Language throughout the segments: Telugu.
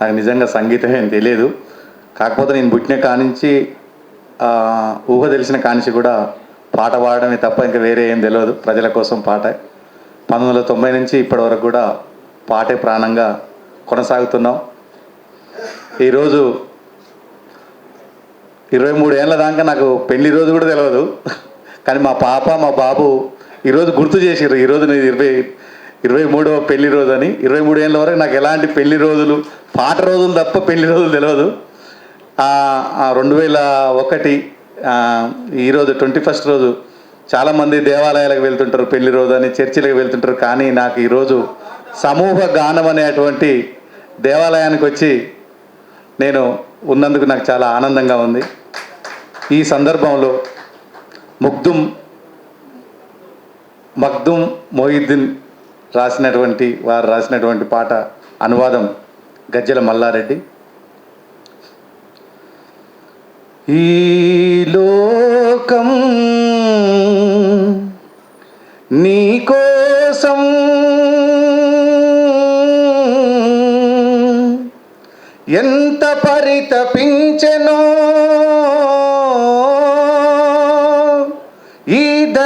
నాకు నిజంగా సంగీతం ఏం తెలియదు. కాకపోతే నేను పుట్టిన కానించి ఊహ తెలిసిన కానించి కూడా పాట పాడడమే తప్ప ఇంకా వేరే ఏం తెలియదు. ప్రజల కోసం పాట. పంతొమ్మిది వందల తొంభై నుంచి ఇప్పటి వరకు కూడా పాటే ప్రాణంగా కొనసాగుతున్నాం. ఈరోజు ఇరవై మూడు ఏళ్ళ దాకా నాకు పెళ్ళి రోజు కూడా తెలియదు కానీ మా పాప మా బాబు ఈరోజు గుర్తు చేసిర్రు. ఈరోజు నేను ఇరవై ఇరవై మూడవ పెళ్ళి రోజు అని ఇరవై మూడు ఏళ్ళ వరకు నాకు ఎలాంటి పెళ్ళి రోజులు పాట రోజులు తప్ప పెళ్ళి రోజులు తెలియదు రెండు వేల ఒకటి ఈరోజు ట్వంటీ ఫస్ట్ రోజు చాలామంది దేవాలయాలకు వెళ్తుంటారు పెళ్ళి రోజు అని చర్చిలకు వెళ్తుంటారు. కానీ నాకు ఈరోజు సమూహ గానం అనేటువంటి దేవాలయానికి వచ్చి నేను ఉన్నందుకు నాకు చాలా ఆనందంగా ఉంది. ఈ సందర్భంలో ముగ్ధుం మగ్దుం మొహిద్దీన్ రాసినటువంటి వారు రాసినటువంటి పాట అనువాదం గజ్జల మల్లారెడ్డి. ఈ లోకం నీ కోసం ఎంత పరితపించను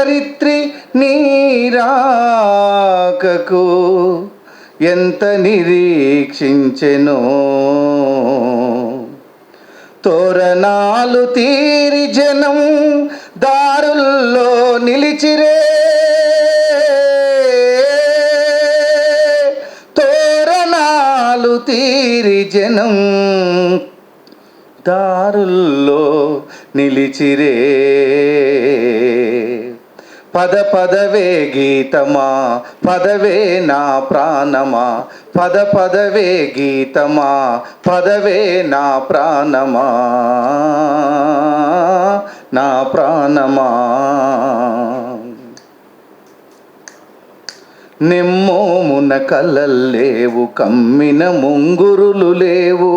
చరిత్రి నీరాకకు ఎంత నిరీక్షించెనో. తోరణాలు తీరి జనం దారుల్లో నిలిచిరే. తోరణాలు తీరి జనం దారుల్లో నిలిచిరే. పద పదవే గీతమా పదవే నా ప్రాణమా పద పదవే గీతమా పదవే నా ప్రాణమా నా ప్రాణమా. నిమ్మోమున కలల్లేవు కమ్మిన ముంగురులు లేవు.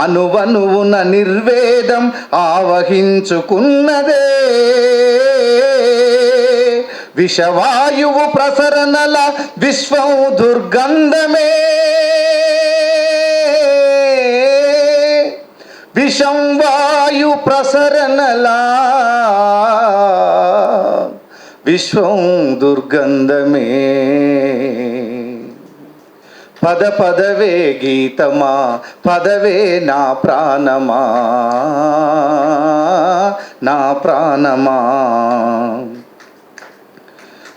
అనువనువున నిర్వేదం ఆవహించుకున్నదే. విషవాయువు ప్రసరణల విశ్వం దుర్గంధమే. విషం వాయు ప్రసరణలా విశ్వం దుర్గంధమే. పద పదవే గీతమా పదవే నా ప్రాణమా నా ప్రాణమా.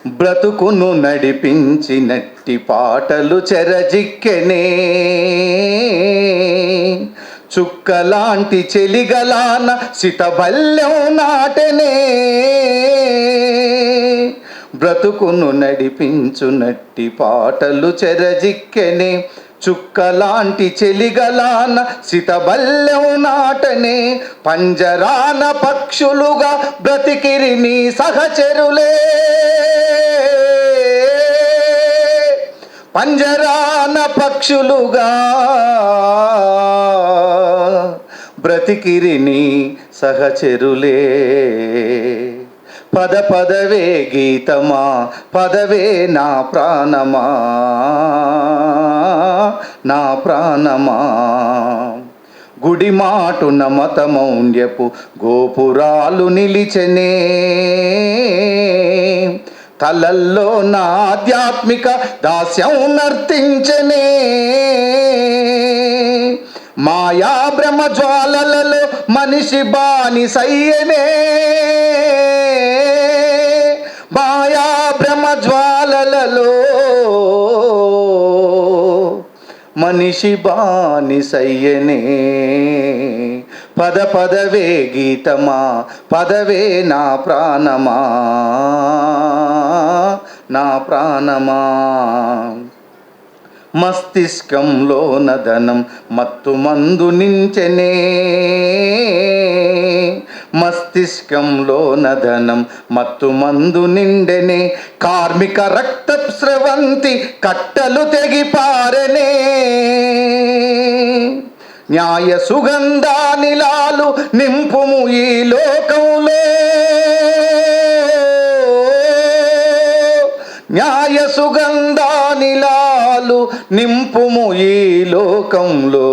బ్రతుకును నడిపించినట్టి పాటలు చెరజిక్కెనే. చుక్కలాంటి చెలిగలాన సితబల్యం నాటనే. బ్రతుకును నడిపించునట్టి పాటలు చెరజిక్కెనే. చుక్కలాంటి చెలిగలాన సితబల్యం నాటనే. పంజరాన పక్షులుగా బ్రతికిరి నీ సహచరులే. పంజరాన పక్షులుగా బ్రతికిరిని సహచరులే. పద పదవే గీతమా పదవే నా ప్రాణమా నా ప్రాణమా. గుడి మాటున మతమౌండ్యపు గోపురాలు నిలిచెనే. తలల్లో నా ఆధ్యాత్మిక దాస్యం నర్తించనే. మాయా బ్రహ్మ జ్వాలలలో మనిషి బాని సయ్యనే మాయా బ్రహ్మ జ్వాలలలో మనిషి బాని సయ్యనే పద పదవే గీతమా పదవే నా ప్రాణమా నా ప్రాణమా. మస్తిష్కంలో నదనం మత్తు మందు నించెనే. మస్తిష్కంలో నదనం మత్తు మందు నిండెనే. కార్మిక రక్త స్రవంతి కట్టలు తెగిపారనే. న్యాయ సుగంధానిలాలు నింపుము ఈ లోకంలో. న్యాయ సుగంధానిలాలు చాలు నింపుము ఈ లోకంలో.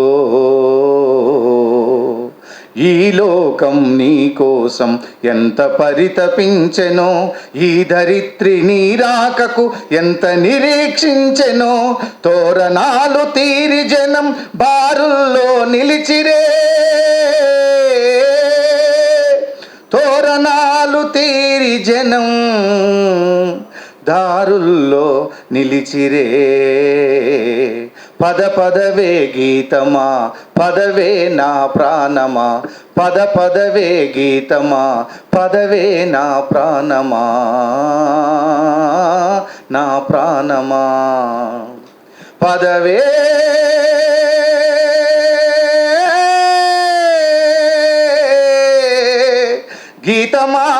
ఈ లోకం నీ కోసం ఎంత పరితపించెనో ఈ ధరిత్రి నీ రాకకు ఎంత నిరీక్షించెనో తోరణాలు తీరి జనం బారుల్లో నిలిచిరే. తోరణాలు తీరి జనం దారుల్లో నిలిచిరే. పద పదవే గీతమా పదవే నా ప్రాణమా. పద పదవే గీతమా పదవే నా ప్రాణమా. నా ప్రాణమా. పదవే గీతమా.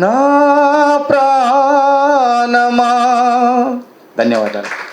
నా ప్రాణమా. ధన్యవాదాలు.